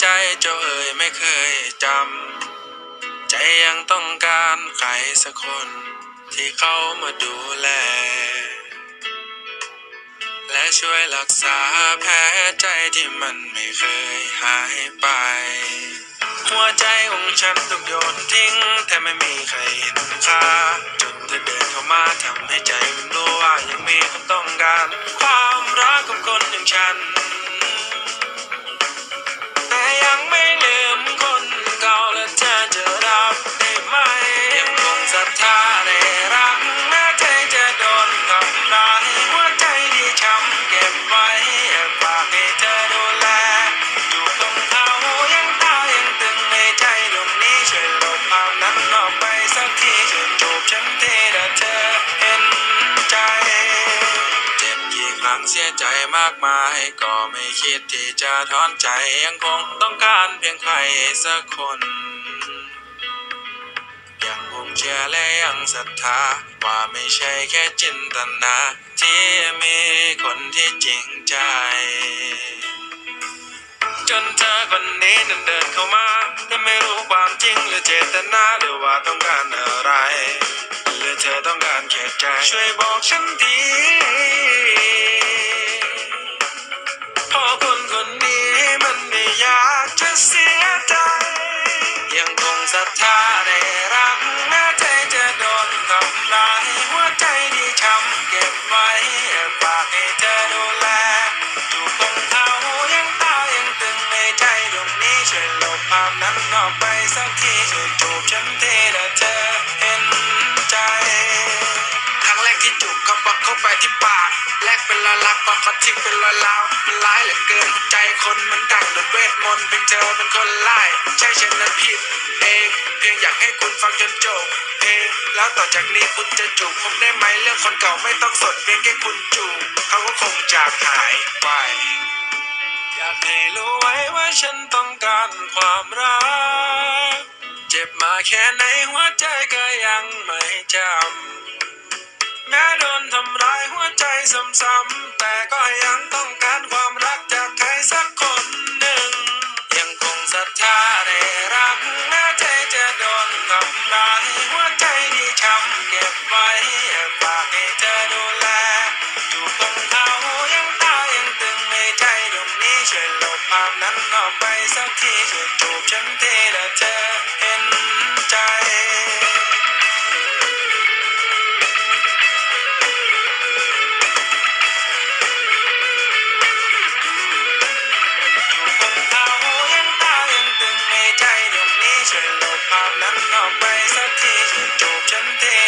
ใจเจ้าเอ่ยไม่เคยจำ ใจยังต้องการใครสักคน ที่เขามาดูแล และช่วยรักษาแผลใจที่มันไม่เคยหายไป หัวใจของฉันถูกโยนทิ้ง แต่ไม่มีใครเห็นค่าจนเธอเดินเข้ามาทำให้ใจมันรู้ว่ายังมีคนต้องการ ความรักของคนอย่างฉัน อกไปสักทีช่วยจูบฉันทีถ้าเธอเห็นใจ เจ็บกี่ครั้งเสียใจมากมาย ก็ไม่คิดที่จะถอนใจยังคงต้องการเพียงใครสักคนยังคงเชื่อและยังศรัทธา ว่าไม่ใช่แค่จินตนา ที่มีคนที่จริงใจ จนเธอคนนี้นั้นเดินเข้ามา ตนาหรือว่าต้องการอะไร หรือเธอต้องการแค่ใจ ช่วยบอกฉันทีพราะคนคนนี้มันไม่อยากจะเสียใจ ยังคงศรัทธาในรักแม้ใจจะโดนทำร้ายหัวใจที่ช้ำเก็บไว้ฝากให้เธอ ช่วยลบภาพนั้นออกไปสักทีช่วยจูบฉันทีถ้าเธอเห็นใจ ครั้งแรกที่จูบเขาบอกเข้าไปที่ปาก แลกเป็นละลักพอเขาทิ้งเป็นละลาว มันร้ายเหลือเกินใจคนมันดังโดเวทมนต์เพียงเธอเป็นคนไล่ใช่ฉันนั้นผิดเองเพียงอยากให้คุณฟังจนจบเพลงแล้วต่อจากนี้คุณจะจูบผมได้ไหมเรื่องคนเก่าไม่ต้องสนเพียงแค่คุณจูบเขาก็คงจากหายไป อยากให้รู้ไว้ว่าฉันต้องานความรัก เจ็บมาแค่ไหนหัวใจก็ยังไม่จำ แม้โดนทำร้ายหัวใจซ้ำๆแต่ก็ยังต้องการาพนั้นออกไปสักทีช่วยจูบฉันทีถ้าเธอเห็นใจคนเขายังตายังตึงในใจดวงนี้ช่วยลบภาพนั้นออกไปสักทีช่วยจูบฉันทีนะเธ